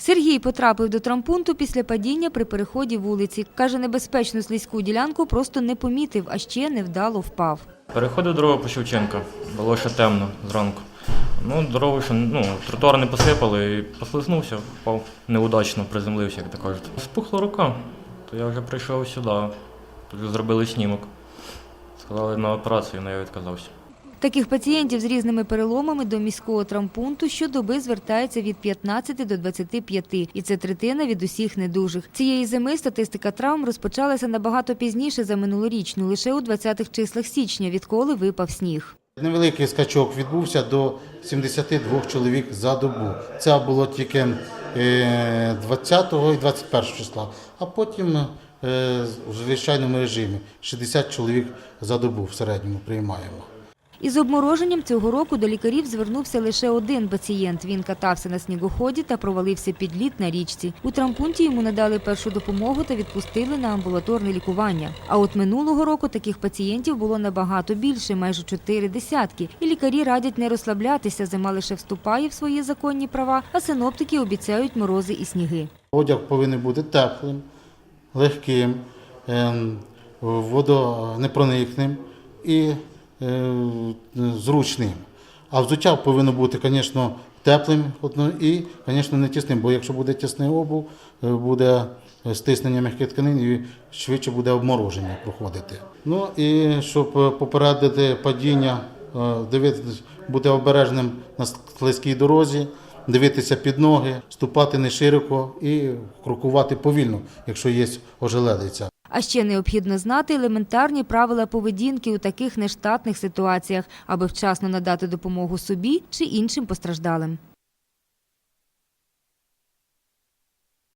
Сергій потрапив до трампунту після падіння при переході вулиці. Каже, небезпечну слизьку ділянку просто не помітив, а ще невдало впав. Переходив дорогу по Шевченка, було ще темно зранку. Ну, дорогу ще ну, тротуар не посипали і послизнувся, впав неудачно, приземлився, як то кажуть. Спухла рука, то я вже прийшов сюди. Тут зробили снімок. Сказали на операцію, але я відказався. Таких пацієнтів з різними переломами до міського травмпункту щодоби звертається від 15 до 25, і це третина від усіх недужих. Цієї зими статистика травм розпочалася набагато пізніше за минулорічну, лише у 20-х числах січня, відколи випав сніг. Невеликий скачок відбувся до 72 чоловік за добу. Це було тільки е, 20 і 21 числа, а потім е, в звичайному режимі 60 чоловік за добу в середньому приймаємо. Із обмороженням цього року до лікарів звернувся лише один пацієнт. Він катався на снігоході та провалився під лід на річці. У травмпункті йому надали першу допомогу та відпустили на амбулаторне лікування. А от минулого року таких пацієнтів було набагато більше, майже чотири десятки. І лікарі радять не розслаблятися. Зима лише вступає в свої законні права, а синоптики обіцяють морози і сніги. Одяг повинен бути теплим, легким, ем, водонепроникним і зручним. А взуття повинно бути, звісно, теплим і, звісно, не тісним, бо якщо буде тісний обув, е, буде стиснення м'яких тканин і швидше буде обмороження проходити. Ну і щоб е, попередити падіння, е, дивитися, бути обережним на слизькій дорозі, дивитися під ноги, ступати не широко і крокувати повільно, якщо є ожеледиця. А ще необхідно знати елементарні правила поведінки у таких нештатних ситуаціях, аби вчасно надати допомогу собі чи іншим постраждалим.